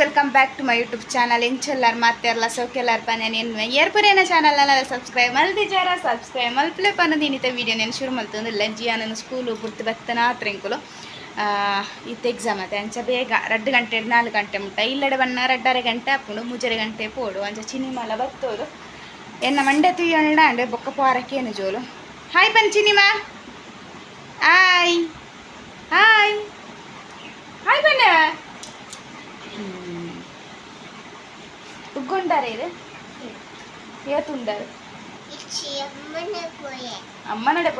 Welcome back to my YouTube channel ಹೆಂಚೆಲ್ಲಾರು ಮಾತಾರಲ್ಲ ಸೌಕೆಲ್ಲಾರು ಪನ್ನ ನೀನು ಏರ್ಪುರೇನ ಚಾನಲ್ನ ಸಬ್ಸ್ಕ್ರೈಬ್ ಮಲ್ದಿಜಾರ ಸಬ್ಸ್ಕ್ರೈಬ್ ಮಲ್ಪ್ಲೆ ಪನ್ನದು ಇನ್ನಿತ ವೀಡಿಯೋ ನಾನು ಶುರು ಮಲ್ತಂದು ಲಜ್ಜಿಯ ನನ್ನ ಸ್ಕೂಲು ಗುರ್ತು ಬತ್ತನ ತ್ರೆಂಕುಲು ಇತ್ತು ಎಕ್ಸಾಮ್ ಅತ್ತೆ. ಅಂಚ ಬೇಗ ರಡ್ಡು ಗಂಟೆ, ನಾಲ್ಕು ಗಂಟೆ ಮುಟ್ಟ. ಇಲ್ಲಡೆ ಬಣ್ಣ ರಡ್ಡರೆ ಗಂಟೆ ಹಾಕೊಂಡು ಮುಜರೆ ಗಂಟೆ ಪೋಡು. ಅಂಚ ಚಿನಿಮಾಲ ಬತ್ತೋದು. ಎನ್ನ ಮಂಡೆ ತುಯ್ಯಣ್ಣ ಅಂಡೆ ಬೊಕ್ಕ ಪಾರಕ್ಕೇನು ಜೋಲು. ಹಾಯ್ ಬನ್ ಚಿನಿಮಾ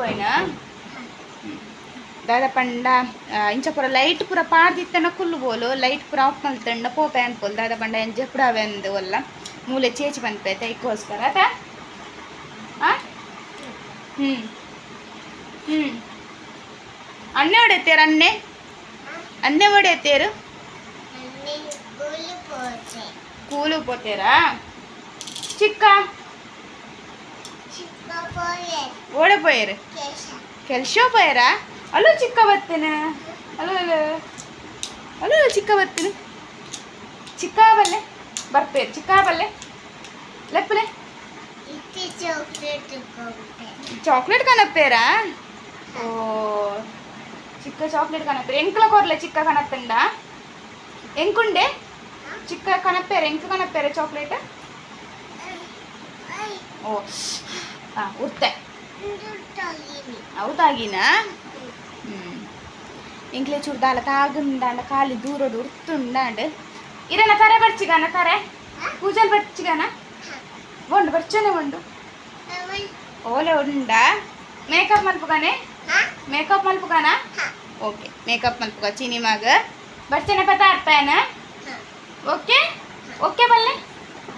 అమ్మనడే పోయినా ದಾದಪಂಡ ಇಂಚ ಪೂರ ಲೈಟ್ ಪೂರ ಪಾಡ್ದಿತ್ತನ ಕುಲ್ಲು ಬೋಲು ಲೈಟ್ ಪೂರ ಆಫ್ ಮಲ್ತಂಡ ಪೋಪೆ ಅನ್ಪೋಲ್ ದಾದಪಂಡ ಎಂಜ ಪುಡ ಅವೆಂದು ಒಲ್ಲ ಮೂಲೆ ಚೇಚಿ ಬಂದ್ಪೈತೆ ಇಕ್ಕೋಸ್ಕರ ಆತ ಹ್ಞೂ ಹ್ಞೂ ಅನ್ನೆ ಹೊಡೆತೇರು ಅನ್ನೆ ಅನ್ನೆ ಹೊಡೆತೇರು ಕೂಲು ಪೋತೇರಾ ಚಿಕ್ಕ ಓಡಪೋಯ್ರಿ ಕೆಲ್ಸೋ ಪೋಯ್ರಾ ಅಲ್ಲೂ ಚಿಕ್ಕ ಬರ್ತೀನಿ ಅಲ್ಲೂ ಅಲ್ಲೂ ಚಿಕ್ಕ ಬರ್ತೀನಿ ಚಿಕ್ಕ ಬಲ್ಲೆ ಬರ್ತೀರಿ ಚಿಕ್ಕ ಬಲ್ಲೆ ಲೆಪ್ಪಲೆ ಚಾಕ್ಲೇಟ್ ಕಾಣತ್ತೇರಾ ಓ ಚಿಕ್ಕ ಚಾಕ್ಲೇಟ್ ಕಾಣತ್ತೆ ಎಂಕಲ ಕೊರ್ಲೆ ಚಿಕ್ಕ ಕಾಣತ್ತಂಡ ಎಂಕುಂಡೆ ಚಿಕ್ಕ ಕಾಣತ್ತೇರೆ ಎಂಕ ಕಾಣತ್ತೇರೆ ಚಾಕ್ಲೇಟ್ ಓ ಉರ್ತೆ ಹೌದಾಗಿನ ಹ್ಮ್. ಇಂಕ್ಲೆ ಚೂರ್ದಾಲ ತಾಗುಂದಾಂಡ ಖಾಲಿ ದೂರೋಡು ಉರ್ತುಂದಾಂಡ್. ಇರನ ಕರೆ ಬರ್ಚಿಗಾನ, ಕರೆ? ಪೂಜಲ್ ಬರ್ಚಿಗಾನ? ಉಂಡು ಬರ್ಚನೆ ಉಂಡು ಓಲೆ ಉಂಡ? ಮೇಕಪ್ ಮಲ್ಪುಗಾನೆ? ಮೇಕಪ್ ಮಲ್ಪುಗಾನ? ಓಕೆ, ಮೇಕಪ್ ಮಲ್ಪುಗ, ಚೀನಿ ಮಗ. ಬರ್ಚನೆ ಪತಾಡ್ತಾಯನ ಓಕೆ? ಓಕೆ, ಬಲ್ಲೆ?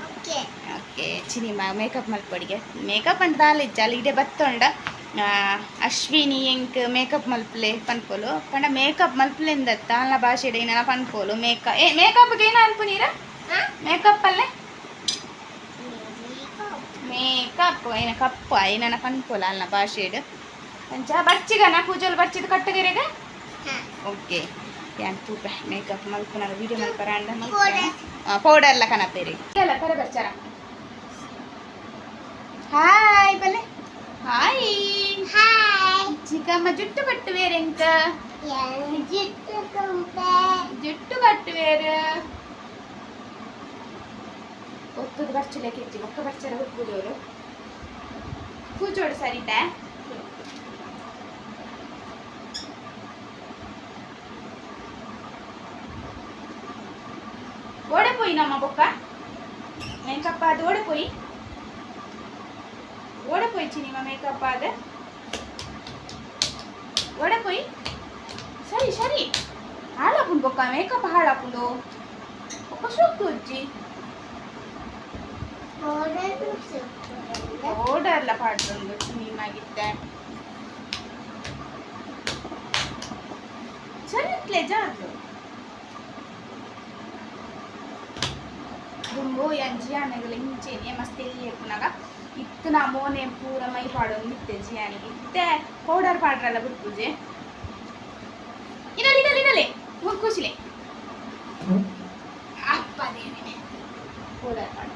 ಓಕೆ. ಚಿನಿಮಾ ಮೇಕಪ್ ಮಲ್ಪೊಡಿಗೆ ಮೇಕಪ್ ಅಂತ ದಾಲ ಇಜ್ಜಾಲ ಇಡೆ ಬತ್ತೊಂಡ. ಅಶ್ವಿನಿ ಎಂಕ್ ಮೇಕಪ್ ಮಲ್ಪಲೆ ಪನ್ಪೋಲು. ಪಂಡ ಮೇಕಪ್ ಮಲ್ಪಲೆಂದ ಅಲ್ಲ ಭಾಷೆಡೆ ಏನ ಪನ್ಪೋಲು ಮೇಕಪ್ ಏ ಮೇಕಪ್ ಏನ ಅನ್ಪುನೀರ ಮೇಕಪ್ ಅಲ್ಲೇ? ಮೇಕಪ್ ಏನ ಕಪ್ಪ ಏನ ಪನ್ಪೋಲ ಅಲ್ಲ ಭಾಷೆಡ್ ಅಂಚ ಬರ್ಚಿಗನ ಪೂಜಲ್ ಬರ್ಚಿದ ಕಟ್ಟಗೆರೆಗೆ? ಓಕೆ. ಯಾನ್ ತೂಪ ಮೇಕಪ್ ಮಲ್ಪುನ ವಿಡಿಯೋ ಮಲ್ಪರ ಅಂಡ ಪೌಡರ್ ಎಲ್ಲ ಕನಪೇರಿ ಎಲ್ಲ ಕರೆ ಬರ್ಚಾರ? ಹಾಯ್ ಬಲ್ಲೆ ಹಾಯ್ ಹಾಯ್ ಚಿಕ್ಕಮ್ಮ ಜುಟ್ಟು ಕಟ್ಟುವೇರು ಎಂಕ ಜುಟ್ಟು ಜುಟ್ಟು ಕಟ್ಟುವೇರು ಒತ್ತದ ಬರ್ಚಲೆ ಕೆತ್ತಿ ಮಕ್ಕ ಬರ್ಚರ ಕೂಜೋರು ಕೂಜೋಡು ಸರಿತಾ ಓಡೆ ಪೋಯಿ ನಮ್ಮ ಬೊಕ್ಕ ಎಂಕಪ್ಪ ಅದು ಓಡೆ ಪೋಯಿ ಓಡಪೋಯ್ಚಿ ನಿಮ್ಮ ಮೇಕಪ್ ಆದ ಓಡಪೋಯಿ ಸರಿ ಸರಿ ಹಾಳಾಪುಂಡು ಬೊಕ್ಕ ಮೇಕಪ್ ಹಾಳಾಪುಂಡು ಒಕ್ಕ ಸೊಕ್ಕು ಉಜ್ಜಿ ಓಡರ್ಲ ಪಾಡ್ಕೊಂಡು ನಿಮ್ಮಾಗಿತ್ತೆ ಚಂದಿತ್ಲೆ ಜಾತು ದುಂಬೋ ಎಂಜಿ ಆನೆಗಳು ಇಂಚೇನೆ ಮಸ್ತ್ ಎಲ್ಲಿ ಪುನಗ ಇತ್ತು ನಾ ಮೋನೆ ಪೂರ ಮೈ ಪಾಡೋದು ಇತ್ತೆ ಜಿಯಾನಿಗೆ ಇತ್ತೆ ಪೌಡರ್ ಪಾಡ್ರಲ್ಲ ಗುರ್ಪೂಜೆ? ಇಡಲಿ ಇಡಲಿ ಇಡಲಿ ಕೂಸಿಲೆ. ಅಪ್ಪ ದೇವನೇ ಪೌಡರ್ ಪಾಡ.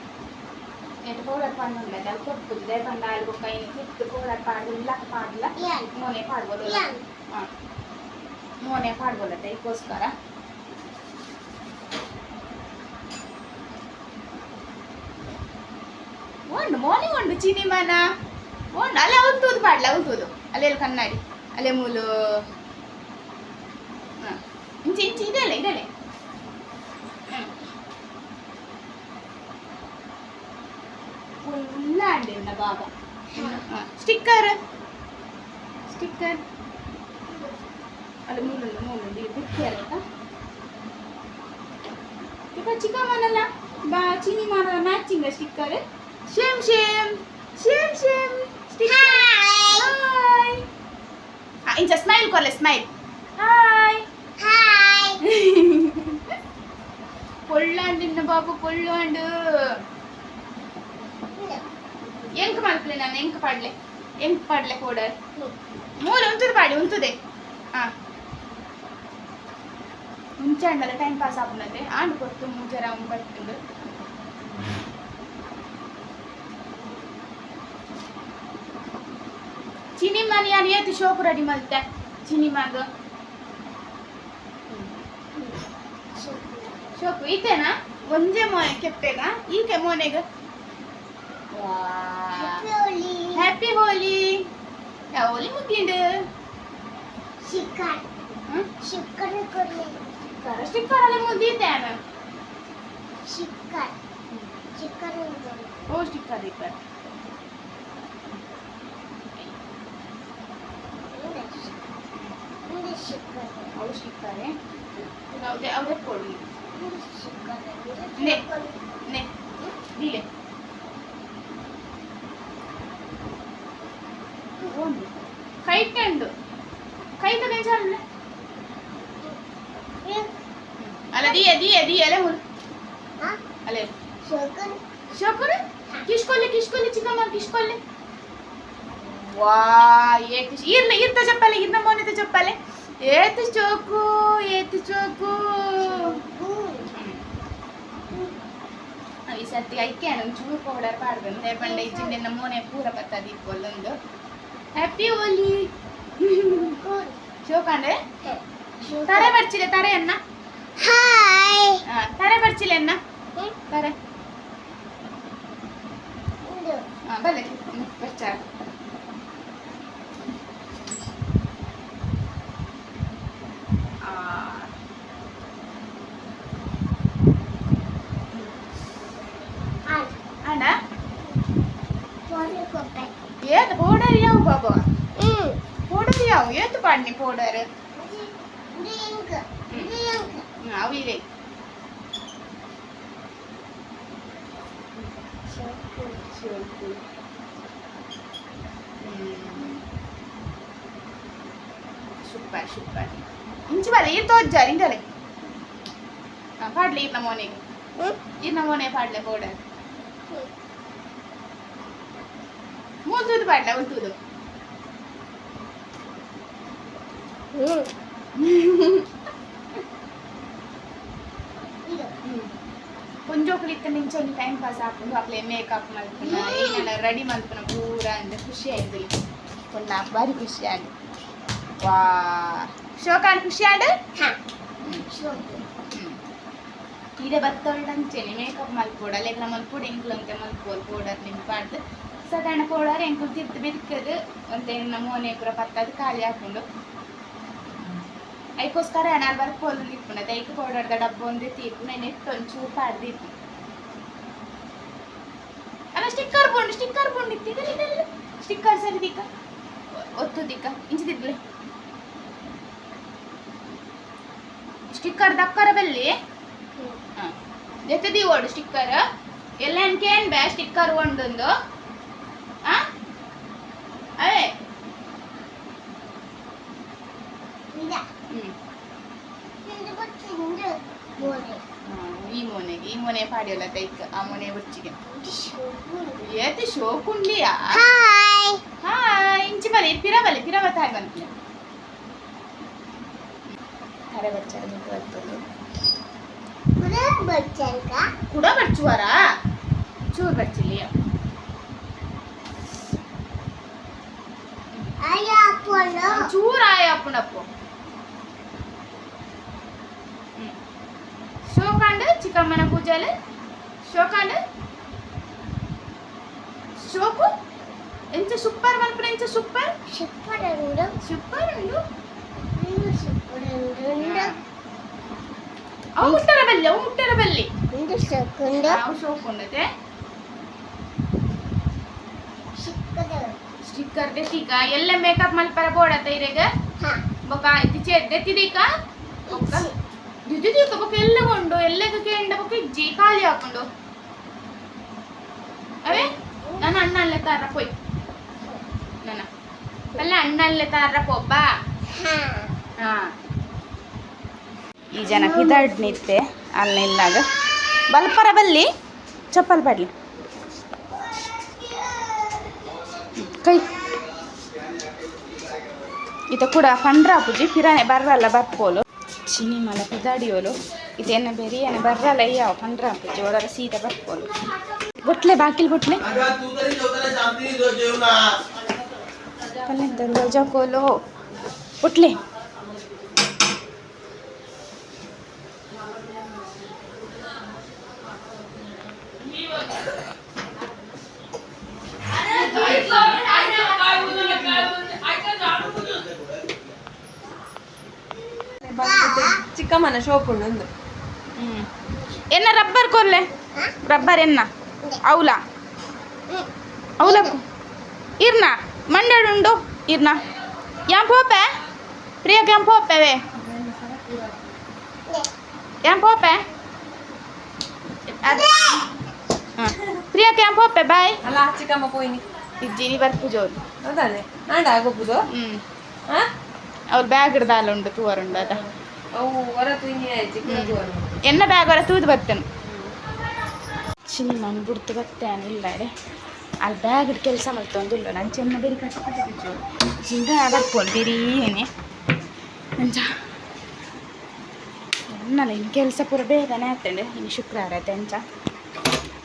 ನೆಟ್ಟು ಪೌಡರ್ ಪಾಡ್ನುಂಡ ಅದು ಕೊಪ್ಪುದು ದೇ ಪಂಡ ಆಲ್ಗು ಕೈನ ಕಿತ್ತು ಪೌಡರ್ ಪಾಡು ಇಲ್ಲ ಪಾಡಲ್ಲ ಮೋನೆ ಪಾಡ್ಬೋದು ಹಾಂ ಮೋನೆ ಪಾಡ್ಬೋದತ್ತೆ ಇದಕ್ಕೋಸ್ಕರ ಉಂಡು ಚಿನಿಮನ. ಉಂಡು ಉಂಡು ಅಲ್ಲೇ ಉಂತುದು ಪಾಡ್ಲ ಉಂತುದು ಅಲ್ಲೆಲ್ಲ ಕನ್ನಡಿ ಅಲ್ಲೇ ಮೂಲು. ಹಾಂ. ಇಂಚಿ ಇಂಚಿ ಇದೆಲ್ಲ ಇದೆಲ್ಲ ಫುಲ್ಲ ಅಂಡಿನ ಬಾಬಾ ಸ್ಟಿಕ್ಕರ್. ಸ್ಟಿಕ್ಕರ್. ಅಲ್ಲಿ ಮೂಲುಂಡು ಇದು ಬಿಟ್ಟಿಯಾರ ಇಪ್ಪ ಚಿಕ್ಕ ಮನಲ್ಲ ಬಾ ಚೀನಿ ಮಾನ matching sticker. Shim Shim. Shim Shim. Stick Hi. Hi. Ah, incha smile korle smile. Hi. Hi. పొళ్ళు అంటున్న బాబు పొళ్ళు అండు ఎంక మలుపులే నన్ను ఎంక పడలే ఎంక పడలే కూడర్ మూలు ఉంచుది పాడి ఉంచుదే ఉంచండి అలా టైం పాస్ ఆపునదే ఆండు కొత్త జర బట్టిండు ಚಿನಿಮಾನಿ ಯಾರು ಏತು ಶೋಕು ರೆಡಿ ಮಲ್ತೆ ಚಿನಿಮಾಗ ಶೋಕು ಈತೇನಾ? ಒಂದೇ ಮೋನೆ ಕೆಪ್ಪೆಗ ಈಕೆ ಮೋನೆಗ? ಹ್ಯಾಪಿ ಹೋಲಿ ಹೋಲಿ ಮುಗಿಂಡು ಹ್ಮ್? ಸ್ಟಿಕ್ಕರ್ ಅಲ್ಲಿ ಮುಗಿದ್ದೇನೆ ಓ ಸ್ಟಿಕ್ಕರ್ ಇಕ್ಕರ್ ಅವು ಸ್ಟಿಕ್ಕರೇ ಅವ್ದೆ ಅವ್ದೆ ಕೊಡಿ ನೆ ನೆ ನೀಲೆ ಕೈ ಕಂಡು ಕೈ ತಗೊಂಡು ಅಲ್ಲ ದಿಯ ದಿಯ ದಿಯ ಅಲೆ ಮುರು ಅಲೆ ಶೋಕರು ಕಿಶ್ಕೊಲ್ಲಿ ಕಿಶ್ಕೊಲ್ಲಿ ಚಿಕ್ಕಮ್ಮ ಕಿಶ್ಕೊಲ್ಲಿ వా ఏతి ఈర్న ఈర్తో చెప్పాలి ఈర్న మోనితో చెప్పాలి ఏతి చోకు ఏతి చోకు ಈ ಸರ್ತಿ ಐಕೆ ನಂಗೆ ಚೂರು ಪೌಡರ್ ಪಾಡ್ಬಂದು ರೇಪಂಡೆ ಇಚ್ಚಿಂದ ಮೋನೆ ಪೂರ ಬತ್ತದ ಇಕ್ಕೊಲ್ಲೊಂದು ಹ್ಯಾಪಿ ಓಲಿ ಶೋಕಂಡೆ ತರೆ ಬರ್ಚಿಲೆ ತರೆ ಅನ್ನ ಹಾಯ್ ಹಾ ತರೆ ಬರ್ಚಿಲೆ ಅನ್ನ ತರೆ ಹಾ ಬಲ್ಲೆ ಬರ್ಚಾರ ಏತ್ ಪೌಡರ್ ಯಾವ ಬಾಬಾ ಪೌಡರ್ ಯಾವ ಏತ್ ಪಾಡ್ನಿ ಪೌಡರ್ ಅವಿದೆ ಸೂಪರ್ ಸೂಪರ್ ಇಂಚಿ ಬಲ್ಲ ಈರ್ ತೋಜ್ಜಾರ ಇಂಟಲೆ ಪಾಡ್ಲಿ ಈರ್ನ ಮೋನೆಗೆ ಈರ್ನ ಮೋನೆ ಪಾಡ್ಲೆ ಪೌಡರ್ മൂത്തത് വേണ്ട വിട്ടത് கொஞ்சம் இத்தனை நிமிஷம் வந்து டைம் பாஸ் ஆகும் அப்பல மேக்கப் மல்பணும் நான் ரெடி மல்பணும் பூரா அந்த ಖುಷಿ ಆಯ್ತು ಒಂದು ನಾಲ್ಕು ಬಾರಿ ಖುಷಿ ಆಗಿ ವಾ ಶೋಕಾನ್ ಖುಷಿ ಆಡು ಇದೇ ಬತ್ತೊಳ್ಳು ಅಂಚೇನೆ ಮೇಕಪ್ ಮಲ್ಪೋಡ ಲೆಕ್ಕ ಮಲ್ಪೋಡ ಇಂಗ್ಲಂತೆ ಮಲ್ಪೋಲ್ ಪೌಡರ್ ನಿಂಪಾಡ್ದು ಸಾಧಾರಣ ಪೌಡರ್ ಎಂಕು ತಿರ್ತು ಬಿರ್ಕದು ಒಂತೆ ನಮ್ಮ ಮನೆ ಪೂರ ಪತ್ತದು ಖಾಲಿ ಹಾಕೊಂಡು ಅದಕ್ಕೋಸ್ಕರ ನಾನು ಒಂದು ನಿಪ್ಪುನದು ಪೌಡರ್ ಪೌಡರ್ದ ಡಬ್ಬ ಒಂದೇ ತೀರ್ಪು ನಾನು ಇಟ್ಟು ಚೂಪ ಪಾಡ್ದಿತ್ತು ಅಲ್ಲ ಸ್ಟಿಕ್ಕರ್ ಬೋಂಡು ಸ್ಟಿಕ್ಕರ್ ಬೋಂಡು ಸ್ಟಿಕ್ಕರ್ ಸರಿ ದಿಕ್ಕ ಒತ್ತು ದಿಕ್ಕ ಇಂಚಿದಿದ್ಲೆ ಸ್ಟಿಕ್ಕರ್ ದಕ್ಕರ ಬಲ್ಲಿ ಜೊತೆ ಓಡು ಸ್ಟಿಕ್ಕರ್ ಎಲ್ಲ ಕೇನ್ ಬ್ಯಾ ಸ್ಟಿಕ್ಕರ್ ಒಂದೊಂದು ಮೊನೆಗೆ ಈ ಮೊನೆ ಪಾಡಿಯಲ್ಲ ತೈಕ್ ಆ ಮೊನೆ ಬುಚ್ಚಿಗೆ ಏತಿ ಶೋಕುಂಡ್ಲಿಯಾ ಹಾಯ್ ಹಾ ಇಂಚಿ ಬಲಿ ಪಿರಬಲಿ ಪಿರವ ತಾಯಿ ಬಂತಿಲ್ಲ ಕರೆ ಬಚ್ಚಾರ ನಿಂತು ಬರ್ತದೆ ಬಚ್ಚಲ್ಕ ಕೂಡ ಬಚ್ಚುವರ ಚೂರು ಬಚ್ಚಿಲ್ಲ ಅಯ್ಯ ಅಪ್ಪನ ಚೂರು ಶೋಕಾಂಡ್ ಚಿಕ್ಕಮ್ಮನ ಪೂಜೆಯಲ್ಲಿ ಶೋಕಾಂಡ್. ಶೋಕು. ಎಂಚ ಸೂಪರ್ ಮಲ್ಪುರ ಎಂಚ ಸೂಪರ್ ಸೂಪರ್ ಅಂಡು ಸೂಪರ್ ಇಂದು ಸೂಪರ್ ಅಂಡು ಅವು ಮುಟ್ಟರ ಬಲ್ಲಿ ಅವು ಮುಟ್ಟರ ಬಲ್ಲಿ ಇಂದು ಸೂಪರ್ ಅವು ಶೋಕೊಂಡತೆ. ಸ್ಟಿಕ್ಕರ್ ಸ್ಟಿಕ್ಕರ್ ದೆತ್ತಿಕ ಎಲ್ಲ ಮೇಕಪ್ ಮಲ್ಪರ ಬೋಡತ ಇರೆಗ? ಬೊಕ ಬೊಕ ಚೇರ್ ದೆತ್ತಿದೀಕ ಬೊಕ್ಕ ದಿದಿದೀಕ ಬೊಕ ಎಲ್ಲ ಕೊಂಡು ಎಲ್ಲಗ ಕೇಂಡ ಬೊಕ ಇಜ್ಜಿ ಖಾಲಿ ಹಾಕೊಂಡು. ಅವೇ ನನ್ನ ಅಣ್ಣ ಅಲ್ಲೇ ತಾರ ಪೋಯ್. ನನ್ನ. ಅಲ್ಲ, ಅಣ್ಣ ಅಲ್ಲೇ ತಾರ ಪೊಬ್ಬ ಹಾ. ಈ ಜನ ಕಿದಾಡ್ ನಿತ್ತೆ ಅಲ್ಲಿ ಇಲ್ಲಾಗ ಬಲ್ಪರ ಬಲ್ಲಿ. ಚಪ್ಪಲ್ ಬಡ್ಲಿ. ಕೈ. ಇತ ಕೂಡ ಪಂಡ್ರ ಪೂಜಿ ಪಿರಾನೆ ಬರ್ರಲ್ಲ ಬರ್ಪೋಲು. ಚಿನಿ ಮಲ ಪದಾಡಿಯೋಲು ಇದೇನ ಬೇರೆ ಏನ ಬರ್ರಲ್ಲ ಅಯ್ಯಾವ ಪಂದ್ರ ಜೋಡರ ಸೀದಾ ಬರ್ಬೋದು ಬೊಟ್ಲೆ ಬಾಕಿಲ್ ಬೊಟ್ಲೆ ಪಲ್ಲೆಂತ ಜಕೋಲು ಬೊಟ್ಲೆ ಚಿಕ್ಕಮ್ಮನ ಶೋಪ್ ಉಂಡು ಒಂದು ಹ್ಮ್ ಎನ್ನ ರಬ್ಬರ್ ಕೊರ್ಲೆ ರಬ್ಬರ್ ಎನ್ನ అవులా అవులకు ఇర్నా మండడుండు ఇర్నా ఏం పోపే ప్రియకి ఏం పోపేవే ఏం పోపే ಪ್ರಿಯಕ್ಕೆ ಏನ್ ಪೋಪೆ ಬಾಯ್ ಅಲ್ಲ ಚಿಕ್ಕಮ್ಮ ಪೋಯ್ನಿ ಇಜ್ಜಿನಿ ಬರ್ಪು ಜೋರು ಅದಾನೆ ನಾಂಡ ಆಗೋಗುದು ಹ್ಮ್ ಹಾ ಅವ್ರ ಬ್ಯಾಗ್ ಹಿಡ್ದಾಲ ಉಂಡು ತೂವರುಂಡು ಅದ ಎನ್ನ ಬ್ಯಾಗ್ ಹೊರ ತೂದು ಬರ್ತೇನೆ. ಚಿನ್ನ ಬಿಡ್ತು ಬರ್ತೇನೆ ಇಲ್ಲ ರೀ. ಅಲ್ಲಿ ಬ್ಯಾಗ್ ಕೆಲಸ ಮಾಡ್ತೊಂದಿಲ್ಲ. ನಾನು ಚೆನ್ನ ಬೇರೆ ಕಷ್ಟಪಟ್ಟು ಚಿನ್ನ ಬರ್ಬೋದು ಏನೇ. ಅಂಚ ಎನ್ನಲ್ಲ ಇನ್ನು ಕೆಲಸ ಪೂರ ಬೇಗನೆ ಆಗ್ತೇನೆ. ಇನ್ನು ಶುಕ್ರವಾರ ಆಯ್ತು ಅಂಚ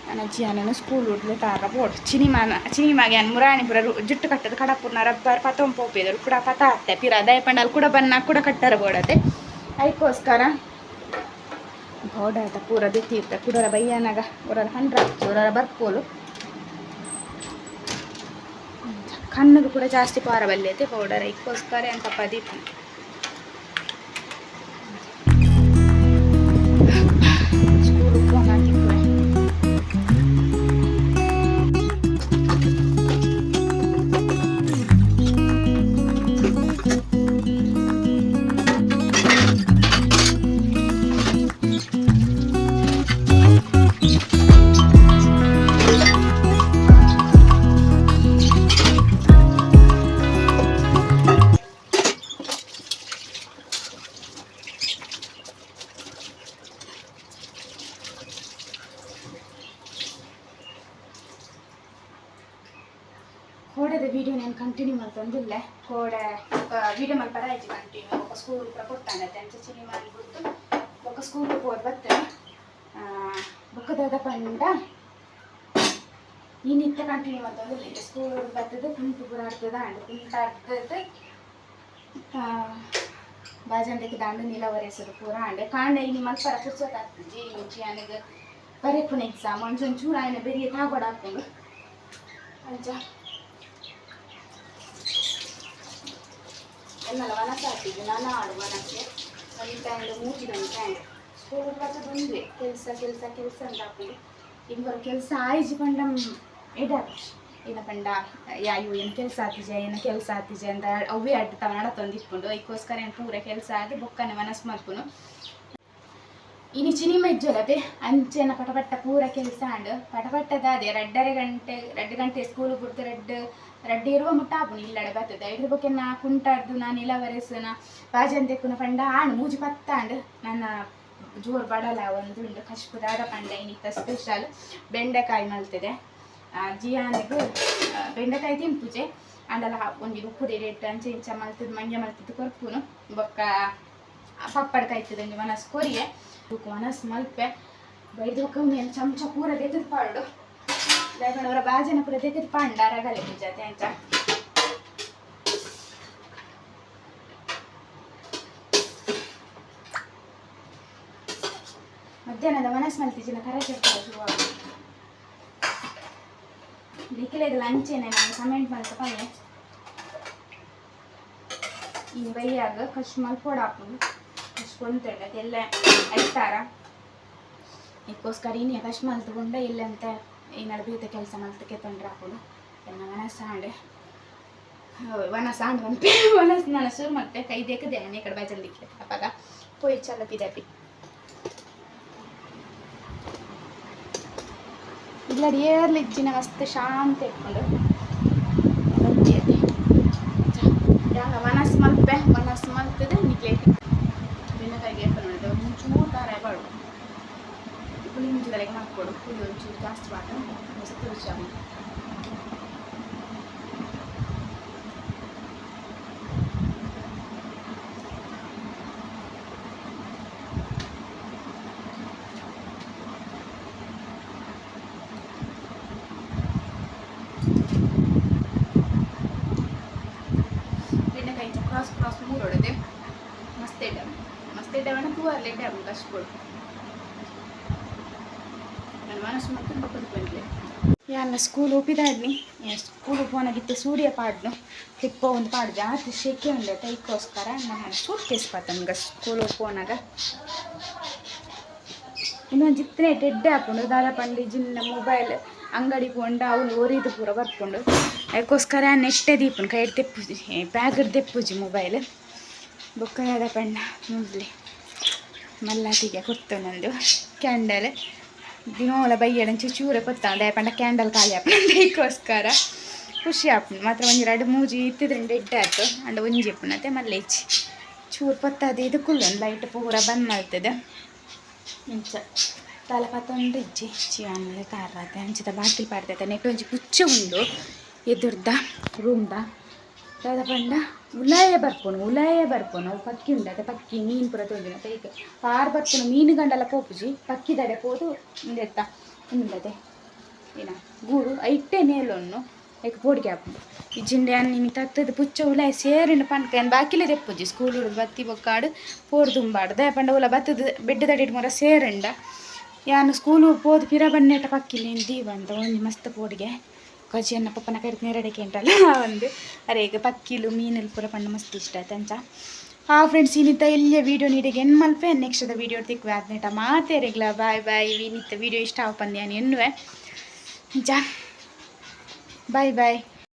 ನನ್ನ ಜಿಯಾನ ಸ್ಕೂಲ್ ಉಡ್ಲೆ ತಾರ ಬೋಡ್ ಚಿನಿಮಾನ ಚಿನಿಮಾಗೆ ಅನ್ ಮುರಾಣಿ ಪುರ ಜುಟ್ಟು ಕಟ್ಟದ ಕಡಪುರ್ನ ರಬ್ಬರ್ ಪತೊಂ ಪೋಪಿದರು ಕೂಡ ಪತ ಆಗ್ತೆ ಪಿರ ದಯಪಂಡಲ್ ಕೂಡ ಬನ್ನ ಕೂಡ ಕಟ್ಟರ ಬೋಡತೆ ಅದಕ್ಕೋಸ್ಕರ ಬೋಡಾದ ಪೂರ ದಿತ್ತಿರ್ತ ಕುಡರ ಬಯ್ಯನಾಗ ಉರರ ಹಂಡ್ರ ಉರರ ಬರ್ಪೋಲು ಕಣ್ಣಿಗೆ ಕೂಡ ಜಾಸ್ತಿ ಪಾರ ಬಲ್ಯತೆ ಪೌಡರ್ ಇದಕ್ಕೋಸ್ಕರ ಅಂತ ಪದೀಪ ಕಂಟಿನ್ಯೂ कंटिन्यू मतंदुल्ले ಕೋಡೆ ವೀಡಿಯೋ ಮಲ್ಪರ ಆಯ್ತು ಕಂಟಿನ್ಯೂ ಒಬ್ಬ ಸ್ಕೂಲ್ ಹತ್ರ ಕೊಡ್ತಾನೆ ಅಂತ ಚಿನಿ ಮಾಡಿ ಗೊತ್ತು ಒಬ್ಬ ಸ್ಕೂಲ್ ಹೋಗಿ ಬರ್ತೇನೆ ಬುಕ್ಕದಾದ ಪಂಡ ಈ ನಿತ್ಯ ಕಂಟಿನ್ಯೂ ಅಂತಂದು ಸ್ಕೂಲ್ ಬರ್ತದೆ ಕುಂಟು ಆಡ್ತದೆ ಅಂಡ್ ಕುಂಟಾಡ್ತದೆ ಬಾಜಂದಕ್ಕೆ ದಾಂಡು ನಿಲವರೆಸರು ಪೂರ ಅಂಡೆ ಕಾಂಡ ಈ ನಿಮ್ಮ ಪರ ಪುರ್ಸೋತ್ ಆಗ್ತದೆ ಜಿ ಮುಂಚೆ ನನಗೆ ಬರೆಪುನ ಎಕ್ಸಾಮ್ ಒಂಚೂರು ಆಯ್ನ, ಬೆರಿಯ ತಾಗೊಡ ಹಾಕೊಂಡು ಅಂಜ. ವನಸ ಹಾಕಿದ್ದು ನಾನು ಆಡುವನಕ್ಕೆ ಒಂದು ಟೈಮ್ ಮೂಜಿ ಗಂಟೆ ಟೈಮ್ ಸ್ಕೂಲ್ ಬರ್ತ ಬಂದ್ವಿ. ಕೆಲಸ ಕೆಲಸ ಕೆಲಸ ಅಂತ ಹಾಕೊಂಡು ಇಬ್ಬರು ಕೆಲಸ ಆಯ್ಜಿ ಪಂಡ ಇಡ ಏನ ಪಂಡ ಯಾಯು ಏನು ಕೆಲಸ ಆತಿಜೆ, ಏನು ಕೆಲಸ ಆತಿಜೆ ಅಂತ ಅವೇ ಅಡ್ಡ ತವ ತಂದಿಟ್ಕೊಂಡು ಅದಕ್ಕೋಸ್ಕರ ಏನು ಪೂರ ಕೆಲಸ ಆಗಿ ಬೊಕ್ಕನೆ ಮನಸ್ಸು ಮಲ್ಪುನು. ಇನಿ ಚಿನಿ ಮೆಜ್ಜೊಲತೆ. ಅಂಚೆನ ಪಟಪಟ್ಟ ಪೂರ ಕೆಲಸ ಅಂಡ್ ಪಟಪಟ್ಟದಾದೆ ರಡ್ಡರೆ ಗಂಟೆ ರಡ್ಡು ಗಂಟೆ ಸ್ಕೂಲ್ ಬಿಡ್ತು ರಡ್ಡು ರಡ್ಡು ಇರುವ ಮುಟ್ಟ ಆಪುನು ಇಲ್ಲಡೆ ಬತ್ತದ ಇದ್ರ ಬಗ್ಗೆ ನಾ ಕುಂಟಾಡ್ದು ನಾನು ಇಲವರೆಸನ ಬಾಜಂತೆಕ್ಕುನ ಪಂಡ, ಆಣ್ ಮೂಜಿ ಪತ್ತ ಅಂಡ್ ನನ್ನ ಜೋರ್ ಬಡಲ ಒಂದು ಉಂಡು ಕಶ್ಪುದಾದ ಪಂಡ, ಇನ್ನಿತ್ತ ಸ್ಪೆಷಲ್ ಬೆಂಡೆಕಾಯಿ ಮಲ್ತದೆ. ಜಿಯಾನಿಗೂ ಬೆಂಡೆಕಾಯಿ ತಿಂಪುಜೆ ಅಂಡಲ ಒಂಜಿ ಉಪ್ಪು ರೇಟ್ ಅಂಚೆ ಇಂಚ ಮಲ್ತದ ಮಂಜ ಮಲ್ತದ ಕೊರ್ಪುನು. ಬೊಕ್ಕ ಪಪ್ಪಡ ಕಾಯ್ತದಂಗೆ ಮನಸ್ಸು ಕೊರಿಯೆ. ಮನಸ್ಸು ಮಲ್ಪೆ. ಬೈದು ಚಮಚ ಪೂರ ತೆಗೆದು ಪಾಡು ಬಾಜನ ಪೂರ ತೆಗೆದು ಪಾಂಡ ರಗಲೆ ಪೂಜಾತೆ ಅಂತ ಮಧ್ಯಾಹ್ನದ ಮನಸ್ಸು ಮಲ್ತಿಜಿನ ಕರೆಸಿರ್ತಾರೆ ಶುರುವಾಗ ಲಿಕ್ಕಿಲೇದು ಲಂಚ್ ಏನೇ ನಾನು ಕಮೆಂಟ್ ಮಾಡ್ತಾ ಪಲ್ಲೆ ಈ ಬೈಯಾಗ ಕಷ್ಟು ಮಲ್ಪೋಡು ಹಾಕೊಂಡು ಕಷ್ಕೊಂತೇಳ ಎಲ್ಲ ಐತಾರ. ಇದಕ್ಕೋಸ್ಕರ ಇನ್ನೇ ಕಷ್ಟ ಮಲ್ತುಕೊಂಡ ಇಲ್ಲಂತ ಈ ನಡಬೀತ ಕೆಲಸ ಮಾಡ್ತಕ್ಕೆ ತೊಂದರೆ ಹಾಕೊಂಡು ಎನ್ನ ಮನಸ್ಸಾಂಡೆ ವನ ಸಾಂಡ್ ವನಸ್ ನನ್ನ ಶುರು ಮತ್ತೆ ಕೈ ದೇಕದೆ ಅನೇ ಕಡೆ ಬಾಜಂದಿಕ್ಕೆ ಅಪ್ಪಾಗ ಪೋಯ್ ಚಲ ಪಿದಾಪಿ ಇಲ್ಲ ಏರ್ಲಿ ಇಜ್ಜಿನ ಮಸ್ತ್ ಶಾಂತ ಇಟ್ಕೊಂಡು. ಮನಸ್ಸು ಮಲ್ಪೆ. ಮನಸ್ಸು ಮಲ್ತದೆ ನಿಕ್ಲೇಟಿ ಬೆನ್ನಕಾಯಿಗೆ ಏರ್ಪಲ್ ಮಾಡಿದೆ ಒಂಚೂರು ತಾರೆ ಬಾಡು ಪುಳಿ ಮುಂಚಿದಲೆಗೆ ಹಾಕ್ಕೊಡು ಪುಳಿ ಒಂಚೂರು ಜಾಸ್ತಿ ಬಾಡು ಮಸ್ತ್ ರುಚಿ ಮನಸ್ಸು ಸ್ಕೂಲ್ ತುಂಬ ಕುತ್ಕೊಂಡ್ಲೆ ಯಾನ ಸ್ಕೂಲ್ ಒಪ್ಪಿದಾಡ್ನಿ ಸ್ಕೂಲ್ ಪೋನಾಗಿತ್ತೆ ಸೂರ್ಯ ಪಾಡ್ನು. ತಿಪ್ಪ ಒಂದು ಪಾಡ್ದು. ಜಾಸ್ತಿ ಶೆಕೆ ಉಂಡೆ ತೈಕೋಸ್ಕರ ನಮ್ಮ ಸೂಟ್ ಕೇಸ್ ಪಾತನ್ಗ ಸ್ಕೂಲ್ ಪೋನಾಗ ಇನ್ನೊಂದು ಜಿತ್ತನೆ ಟೆಡ್ಡೆ ಹಾಕೊಂಡು ದಾದ ಪಂಡಿ ಜಿನ್ನ ಮೊಬೈಲ್ ಅಂಗಡಿ ಪೋಂಡ ಅವನು ಒರಿದು ಪೂರ ಬರ್ಕೊಂಡು. ಅದಕ್ಕೋಸ್ಕರ ನೆಟ್ಟೆ ದೀಪನ ಕೈ ತೆಪ್ಪುಜಿ ಬ್ಯಾಗ್ ತೆಪ್ಪುಜಿ ಮೊಬೈಲ್ ಬೊಕ್ಕ ಪಣ್ಣ ಮುಂದ್ಲಿ ಮಲ್ಲಾಟಿಗೆ ಕೊಟ್ಟು ನಂದು ಕ್ಯಾಂಡಲ್. ದಿನೋಲ ಬೈಯಡಂಚಿ ಚೂರೆ ಕೊತ್ತ ದಯ ಪಂಡ ಕ್ಯಾಂಡಲ್ ಖಾಲಿ ಆಪಣ ಅದಕ್ಕೋಸ್ಕರ ಖುಷಿ ಆಪುಂಡು ಮಾತ್ರ ಒಂಜಿ ಎರಡು ಮೂಜಿ ಇತ್ತಿದ್ರೆ ಎಡ್ಡೆ ಆಯ್ತು ಅಂಡ ಒಂಜಿ ಇಪ್ಪುನತೆ ಮಲ್ಲೆ ಇಚ್ಚಿ ಚೂರು ಪತ್ತಾದ ಇದು ಕುಲ್ಲೊಂದು ಲೈಟ್ ಪೂರ ಬಂದ್ ಮಾಡ್ತದೆ ಇಂಚ ತಲೆ ಪತ್ತೊಂದು ಇಜ್ಜಿ ಚಿವಾನಲೆ ಕಾರ್ರಾತೆ ಅಂಚಿದ ಬಾಕಿಲ್ ಪಾಡ್ತೈತೆ ನೆಟ್ಟು ಒಂಜಿ ಪುಚ್ಚ ಉಂಡು ಎದುರ್ದ ರೂಮ್ದ ದಾದ ಪಂಡ ಉಲಾಯ ಬರ್ಪುನು ಉಲಾಯ ಬರ್ಪುನು. ಅವು ಪಕ್ಕಿ ಉಂಡತೆ ಪಕ್ಕಿ, ಮೀನು ಪೂರ ತೊಂದಿನ ಈಗ ಪಾರ್ ಬರ್ಪುನು ಮೀನು ಗಂಡಲ ಪೋಪುಜಿ, ಪಕ್ಕಿ ದಡೆ ಪೋದು ಇಂದೆತ್ತ ಉಂಡತೆ ಏನ? ಗೂಡು ಐಟ್ಟೆ ನೇಲೊನ್ನು ಐಕ್ ಪೋಡಿಗೆ ಹಾಕೊಂಡು ಈ ಜಿಂಡೆ ಅನ್ನಿ ತತ್ತದ ಪುಚ್ಚ ಉಲಾಯ ಸೇರಿನ ಪನ್ಕ ಏನು ಬಾಕಿಲೆ ತೆಪ್ಪುಜಿ ಸ್ಕೂಲ್ ಹುಡುಗ ಬತ್ತಿ ಬೊಕ್ಕಾಡು ಪೋರ್ ತುಂಬಾಡು ದಯ ಪಂಡ ಉಲ ಬತ್ತದ, ಬೆಡ್ಡ ದಡಿಟ್ ಮೊರ ಸೇರಂಡ ಯಾನು ಸ್ಕೂಲು ಪೋದು, ಪಿರ ಬನ್ನೆಟ ಪಕ್ಕಿಲ್ಲ ದೀವಂತ ಒಂದು ಮಸ್ತ್ ಪೋಡಿಗೆ. ಕಜಿಯನ್ನ ಪಪ್ಪನ ಕರಿತೀನಿ ನೆರಡಿಕೆ ಉಂಟಲ್ಲ, ಒಂದು. ಅರೆ, ಈಗ ಪಕ್ಕಿಲು ಮೀನಲ್ಲಿ ಪೂರ ಪಂಡ ಮಸ್ತ್ ಇಷ್ಟ ಆಯ್ತು ಅಂಚ ಆ ಫ್ರೆಂಡ್ಸ್ ಇನ್ನಿತ್ತ ಇಲ್ಲಿಯ ವೀಡಿಯೋ ನೀಡಿಗೆ? ಎನ್ ಮಲ್ಪೆ? ನೆಕ್ಸ್ಟ್ ವೀಡಿಯೋ ತಿಕ್ವೆ ಮಾತೇ ಮಾತೇರಿಗ್ಲ ಬಾಯ್ ಬಾಯ್ ಇನ್ನಿತ್ತ ವೀಡಿಯೋ ಇಷ್ಟ ಆಪಂದ್ಯಾನು ಎನ್ನುವೆ. ಜಾ. ಬಾಯ್ ಬಾಯ್